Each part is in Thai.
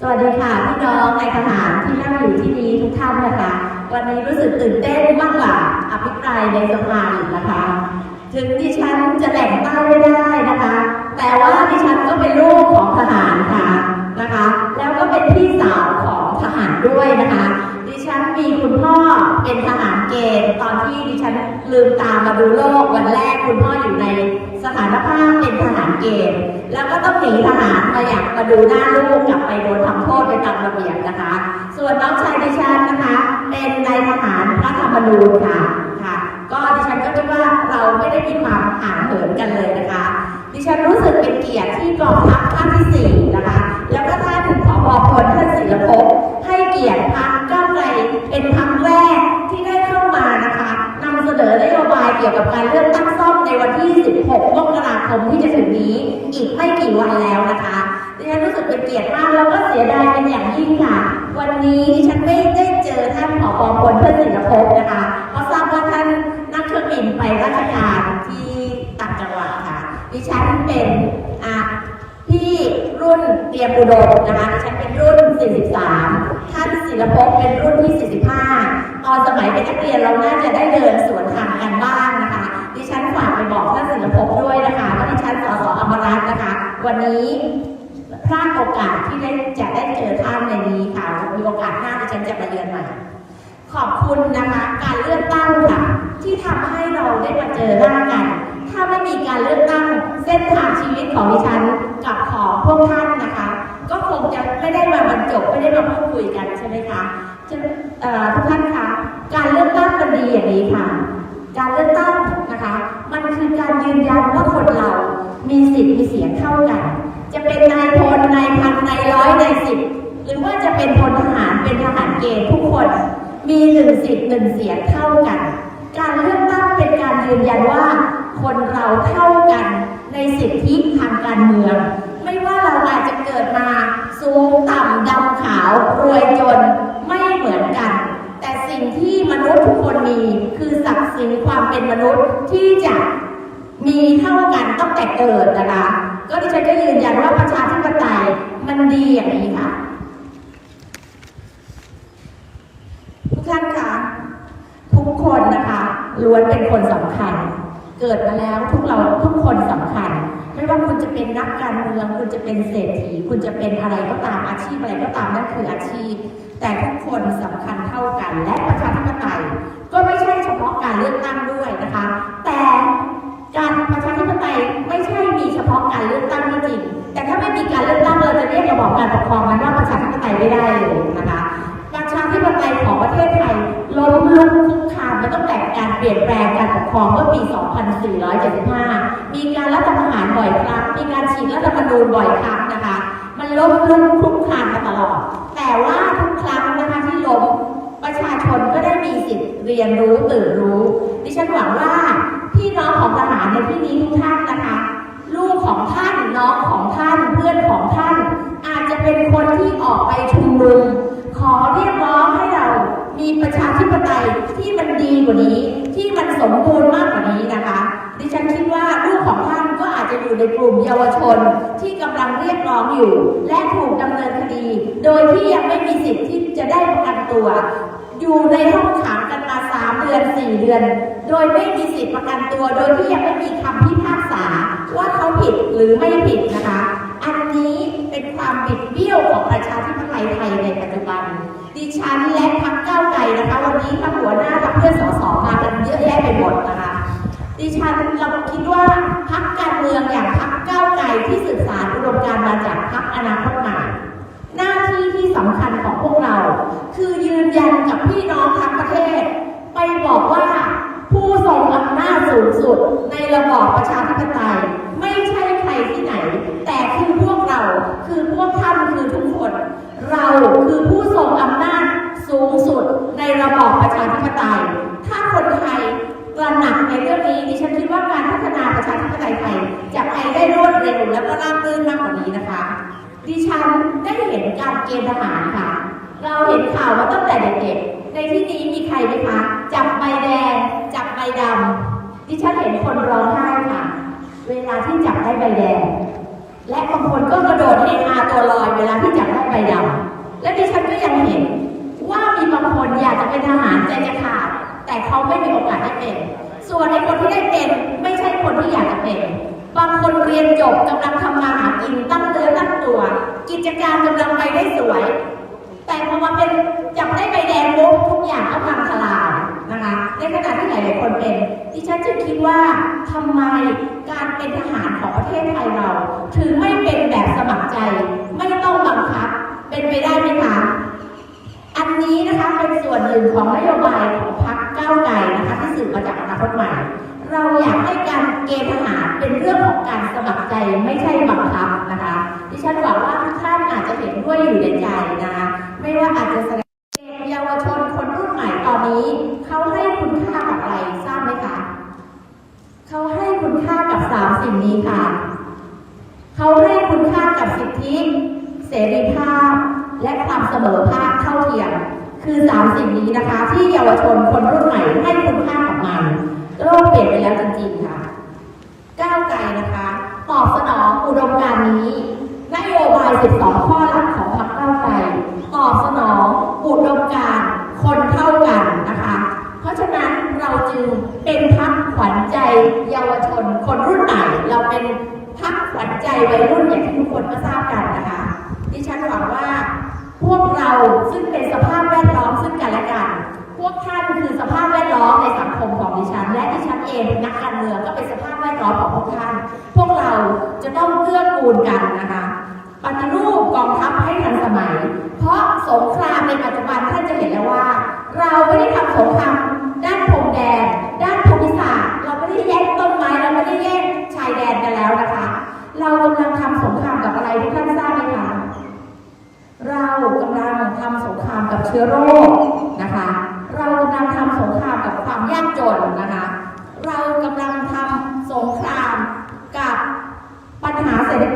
สวัสดีค่ะพี่น้องในทหารที่นั่งอยู่ที่นี้ทุกท่านนะคะ วันนี้รู้สึกตื่นเต้นมากกว่าอภิปรายในสภาอีกนะคะ ถึงดิฉันจะแหล่งใต้ไม่ได้นะคะ แต่ว่าดิฉันก็เป็นลูกของทหารค่ะนะคะ แล้วก็เป็นพี่สาวของทหารด้วยนะคะ ดิฉันมีคุณพ่อเป็นทหารเกณฑ์ ลืมตามาดูโลกวันแรกคุณพ่ออยู่ในสถานภาพเป็นทหารเกณฑ์แล้วก็ต้องหนีทหารมาอยากมาดูหน้าลูกกลับไปโดนทำโทษไปตามระเบียบนะคะ ส่วนน้องชายดิฉันนะคะ เป็นนายทหารพระธรรมนูญค่ะค่ะ ก็ดิฉันก็คิดว่าเราไม่ได้มีความห่างเหินกันเลยนะคะ ดิฉันรู้สึกเป็นเกียรติที่กองทัพภาคที่สี่นะคะ แล้วก็ท่านผอพลท่านศิลปภให้เกียรติพรรคก้าวไกลเป็นพรรคแรกที่ได้ นำเสนอนโยบายเกี่ยวกับการเลือกตั้งซ่อมในวันที่ 16 มกราคมที่จะถึงนี้ อีกไม่กี่วันแล้วนะคะดิฉันรู้สึกเป็นเกียรติมากแล้วก็เสียดายเป็นอย่างยิ่งค่ะ วันนี้ดิฉันไม่ได้เจอท่านผอพลท่านศิลปภนะคะ เพราะทราบว่าท่านนั่งเครื่องบินไปราชการที่ต่างจังหวัดค่ะ ดิฉันเป็นอะที่รุ่นเตรียมอุดมนะคะดิฉันเป็นรุ่น 43 ท่านศิลปภเป็นรุ่นที่ 45 ตอนสมัยเป็นนักเรียนเราน่าจะได้เดินส วันนี้พลาดโอกาสที่ได้จะได้เจอท่านในนี้ค่ะ มีโอกาสหน้าที่ฉันจะมาเยือนใหม่ ขอบคุณนะคะ การเลือกตั้งค่ะ ที่ทำให้เราได้มาเจอหน้ากัน ถ้าไม่มีการเลือกตั้งเส้นทางชีวิตของดิฉันกับของพวกท่านนะคะ ก็คงจะไม่ได้มาบรรจบไม่ได้มาพูดคุยกันใช่ไหมคะทุกท่านคะการเลือกตั้งมันดีอย่างนี้ค่ะ การเลือกตั้งนะคะ มันคือการยืนยันว่าคนเรา มีสิทธิ์มีเสียงเท่ากัน จะเป็นนายพลนายพันนายร้อยนายสิบหรือว่าจะเป็นพลทหารเป็นทหารเกณฑ์ทุกคนมีหนึ่งสิทธิ์หนึ่งเสียงเท่ากัน การเลือกตั้งเป็นการยืนยันว่า คนเราเท่ากันในสิทธิทางการเมือง ไม่ว่าเราอาจจะเกิดมาสูงต่ำดำขาวรวยจนไม่เหมือนกัน แต่สิ่งที่มนุษย์ทุกคนมีคือศักดิ์ศรีความเป็นมนุษย์ที่จะ มีเท่ากันตั้งแต่เกิดนะคะ ก็ดิฉันก็ยืนยันว่าประชาธิปไตยมันดีอย่างนี้ค่ะ ทุกท่านคะทุกคนนะคะล้วนเป็นคนสำคัญ เกิดมาแล้วทุกเราทุกคนสำคัญ ไม่ว่าคุณจะเป็นนักการเมืองคุณจะเป็นเศรษฐี คุณจะเป็นอะไรก็ตามอาชีพอะไรก็ตามนั่นคืออาชีพ แต่ทุกคนสำคัญเท่ากัน และประชาธิปไตยก็ไม่ใช่เฉพาะการเลือกตั้งด้วยนะคะ แต่ การประชาธิปไตยไม่ใช่มีเฉพาะการเลือกตั้งก็จริง แต่ถ้าไม่มีการเลือกตั้งเราจะเรียกระบอบการปกครองมันว่าประชาธิปไตยไม่ได้เลยนะคะประชาธิปไตยของประเทศไทยล้มลุกคลุกคลานมาตั้งแต่การเปลี่ยนแปลงการปกครองเมื่อปี 2475 มีการรัฐประหารบ่อยครั้ง มีการฉีกรัฐธรรมนูญบ่อยครั้งนะคะ มันล้มลุกคลุกคลานมาตลอด แต่ว่าทุกครั้งนะคะที่ล้มประชาชนก็ได้มีสิทธิ์เรียนรู้ตื่นรู้ ดิฉันหวังว่า น้องของทหารในที่นี้ทุกท่านนะคะ ลูกของท่านน้องของท่านเพื่อนของท่าน อาจจะเป็นคนที่ออกไปชุมนุมขอเรียกร้องให้เรามีประชาธิปไตยที่มันดีกว่านี้ ที่มันสมบูรณ์มากกว่านี้นะคะ ดิฉันคิดว่าลูกของท่านก็อาจจะอยู่ในกลุ่มเยาวชนที่กำลังเรียกร้องอยู่ และถูกดำเนินคดี โดยที่ยังไม่มีสิทธิ์ที่จะได้ประกันตัว อยู่ในห้องขังกัน เดือนสี่เดือน โดยไม่มีสิทธิประกันตัว โดยที่ยังไม่มีคำพิพากษาว่าเขาผิดหรือไม่ผิดนะคะ อันนี้เป็นความบิดเบี้ยวของประชาธิปไตยไทยในปัจจุบัน ดิฉันและพรรคก้าวไกลนะคะ วันนี้ทั้งหัวหน้าทั้งเพื่อนสสมากันเยอะแยะไปหมดนะคะ ดิฉันเราคิดว่าพรรคการเมืองอย่างพรรคก้าวไกลที่สื่อสารอุดมการณ์มาจากพรรคอนาคตใหม่ หน้าที่ที่สำคัญของพวกเรา คือยืนยันกับพี่น้องทั้งประเทศ ไปบอกว่าผู้ทรงอำนาจสูงสุดในระบอบประชาธิปไตย ไม่ใช่ใครที่ไหน แต่คือพวกเราคือพวกท่านคือทุกคน เราคือผู้ทรงอำนาจสู งสุดในระบอบประชาธิปไตย ถ้าคนไทยตระหนักในเรื่องนี้ดิฉันคิดว่าการพัฒนาประชาธิปไตยไทยจะไปได้รวดเร็วและก็ราบรื่นมากกว่านี้นะคะ ดิฉันได้เห็นการเกณฑ์ทหารค่ะ เราเห็นข่าวมาตั้งแต่เด็กๆในที่นี้มีใครไหมคะจับใบแดงจับใบดำดิฉันเห็นคนร้องไห้ค่ะ เวลาที่จับได้ใบแดง และบางคนก็กระโดดเฮฮาตัวลอยเวลาที่จับได้ใบดำีบางคนอยากจะเป็นทหารใจจะขาดแต่เขาไม่มีโอกาสได้เป็น ส่วนในคนที่ได้เป็นไม่ใช่คนที่อยากจะเป็น บางคนเรียนจบกำลังทำงานหากินตั้งเตือนตั้งตัว กิจการกำลังไปได้สวย แต่พอมาเป็นจับได้ใบแดงปุ๊บทุกอย่างก็พังทลายนะคะในขณะที่หลายๆคนเป็นดิฉันจึงคิดว่าทำไมการเป็นทหารของประเทศไทยเรา ถึงไม่เป็นแบบสมัครใจ คตใหม่ เราอยากให้การเกณฑ์ทหารเป็นเรื่องของการสมัครใจไม่ใช่บังคับนะคะ ดิฉันหวังว่าทุกท่านอาจจะเห็นด้วยอยู่ในใจนะคะ ไม่ว่าอาจจะแสดงเยาวชนคนรุ่นใหม่ตอนนี้ เขาให้คุณค่ากับอะไรทราบไหมคะ เขาให้คุณค่ากับสามสิ่งนี้ค่ะ เขาให้คุณค่ากับสิทธิ เสรีภาพ และความเสมอภาคเท่าเทียมคือสามสิ่งนี้นะคะ ที่เยาวชนคนรุ่นใหม่ให้คุณค่ากับมัน กเปลี่ยนไปแล้วจริงๆค่ะ ก้าวไกลนะคะ ตอบสนองอุดมการณ์นี้นโยบาย 12 ข้อหลักของพรรคก้าวไกลตอบสนองอุดมการณ์คนเท่ากันนะคะ เพราะฉะนั้นเราจึงเป็นพรรคขวัญใจเยาวชน คนรุ่นใหม่เราเป็นพรรคขวัญใจวัยรุ่นอย่างที่ทุกคนก็ทราบกันนะคะ ดิฉันหวังว่าพวกเราซึ่งเป็นสภาพ และดิฉันเองนักการเมืองก็เป็นสภาพแวดล้อมของพวกท่าน พวกเราจะต้องเกื้อกูลกันนะคะปฏิรูปกองทัพให้ทันสมัย เพราะสงครามในปัจจุบันท่านจะเห็นแล้วว่า เราไม่ได้ทำสงคราม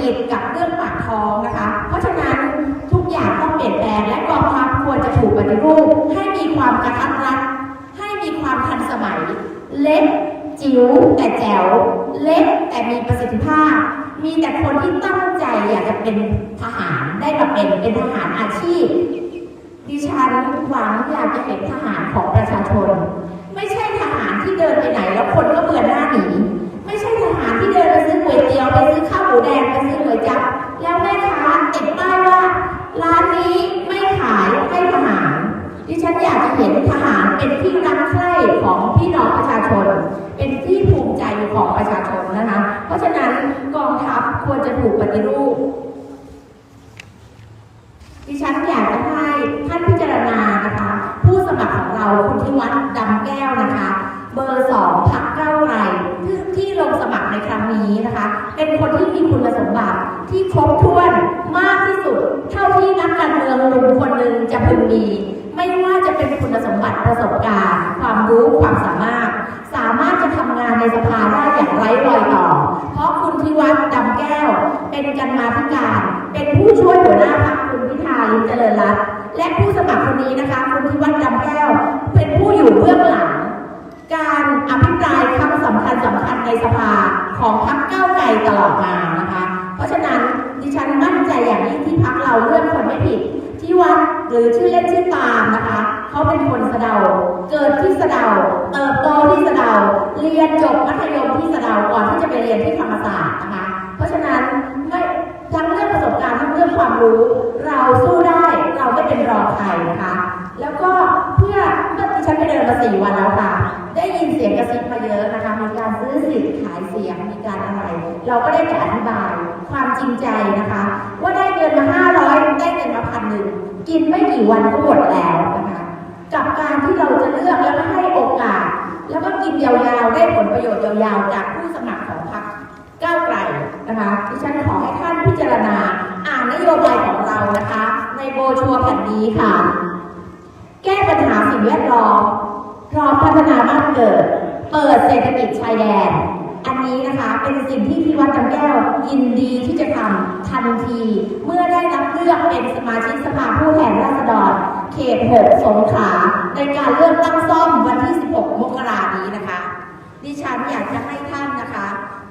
กิจกับเรื่องปากท้องนะคะ เพราะฉะนั้นทุกอย่างต้องเปลี่ยนแปลงและกองทัพควรจะถูกปฏิรูปให้มีความกระทัดรัดให้มีความทันสมัย เล็กจิ๋วแต่แจ๋วเล็กแต่มีประสิทธิภาพ มีแต่คนที่ตั้งใจอยากจะเป็นทหารได้มาเป็นเป็นทหารอาชีพ ดิฉันหวังอยากจะเห็นทหารของประชาชน ไม่ใช่ทหารที่เดินไปไหนแล้วคนก็เบื่อหน้าหนีไม่ใช่ทหารที่เดินไปซื้อก๋วยเตี๋ยวไปซื้อข้าวหมูแดงไป ยับ แล้วแม่ค้าติดป้ายว่า ร้านนี้ไม่ขายให้ทหาร ดิฉันอยากจะเห็นทหารเป็นที่รักใคร่ของพี่น้องประชาชน เป็นที่ภูมิใจของประชาชนนะคะ เพราะฉะนั้นกองทัพควรจะถูกปฏิรูป ดิฉันอยากจะให้ท่านพิจารณานะคะ ผู้สมัครของเราคุณที่วัดดำแก้วนะคะ เบอร์สองพักเก้าไกลที่ลงสมัครในครั้งนี้นะคะ เป็นคนที่มีคุณสมบัติ ที่ครบถ้วนมากที่สุด เท่าที่นักการเมืองหนุ่มคนหนึ่งจะพึงมี ไม่ว่าจะเป็นคุณสมบัติประสบ เราเลือกคนไม่ผิด ที่วัดหรือชื่อเล่นชื่อตามนะคะ เขาเป็นคนสะเดา เกิดที่สะเดา เติบโตที่สะเดา เรียนจบมัธยมที่สะเดา ก่อนที่จะไปเรียนที่ธรรมศาสตร์นะคะ เพราะฉะนั้นไม่ทั้งเรื่องประสบการณ์ทั้งเรื่องความรู้ เราสู้ได้เราไม่เป็นรองใครนะคะ แล้วก็เพื่อเมื่อที่ฉันไปเดินมาสี่วันแล้วค่ะ ได้ยินเสียงกระซิบมาเยอะนะคะมีการซื้อสิทธิ์ขายเสียงมีการอะไร เราก็ได้แต่อธิบายความจริงใจนะคะ ว่าได้เงินมาห้าร้อยได้เงินมาพันหนึ่งกินไม่กี่วันก็หมดแล้วนะคะกับการที่เราจะเลือกแล้วก็ให้โอกาส แล้วก็กินยาวๆได้ผลประโยชน์ยาวๆจากผู้สมัครของพรรคก้าวไกลนะคะดิฉันขอให้ท่านพิจารณาอ่านนโยบายของเรานะคะ ในโบชัวแผ่นนี้ค่ะ แก้ปัญหาสิ่งแวดล้อม พร้อมพัฒนาบ้านเกิด เปิดเศรษฐกิจชายแดน อันนี้นะคะเป็นสิ่งที่พี่วัดจำแก้วยินดีที่จะทำทันที เมื่อได้รับเลือกเป็นสมาชิกสภาผู้แทนราษฎร เขต 6 สงขลาในการเลือกตั้งซ่อมวันที่ 16 มกรานี้นะคะ ดิฉันอยากจะให้ท่านนะคะ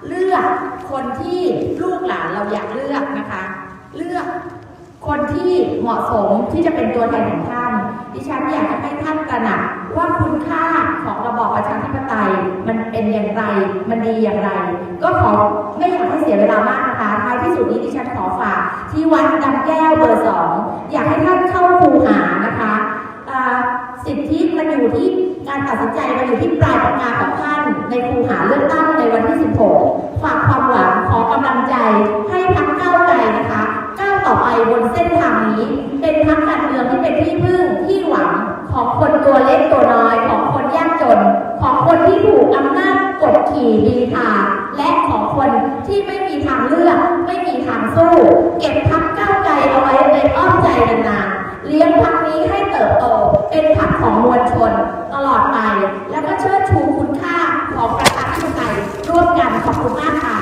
เลือกคนที่ลูกหลานเราอยากเลือกนะคะ เลือก คนที่เหมาะสมที่จะเป็นตัวแทนของท่าน ดิฉันอยากจะให้ท่านตระหนักว่าคุณค่าของระบอบประชาธิปไตยมันเป็นอย่างไร มันดีอย่างไร ก็ขอไม่อยากให้เสียเวลามากนะคะ ท้ายที่สุดนี้ดิฉันขอฝากที่วัดดำแก้วเบอร์สองอยากให้ท่านเข้าคูหานะคะอ่าสิทธิมันอยู่ที่การตัดสินใจมันอยู่ที่ปลายปากกาของท่านในคูหาเลือกตั้งในวันที่ 16 ฝากความหวังขอกำลังใจให้ บนเส้นทางนี้ เป็นพักการเมืองที่เป็นที่พึ่งที่หวังของคนตัวเล็กตัวน้อย ของคนยากจน ของคนที่ถูกอำนาจกดขี่ดีทาและของคนที่ไม่มีทางเลือก ไม่มีทางสู้ เก็บพักก้าวไกลเอาไว้เป็นอ้อมใจนานๆเลี้ยงพักนี้ให้เติบโตเป็นพักของมวลชนตลอดไป แล้วก็เชิดชูคุณค่าของประชาธิปไตยร่วมกันขอบคุณมากค่ะ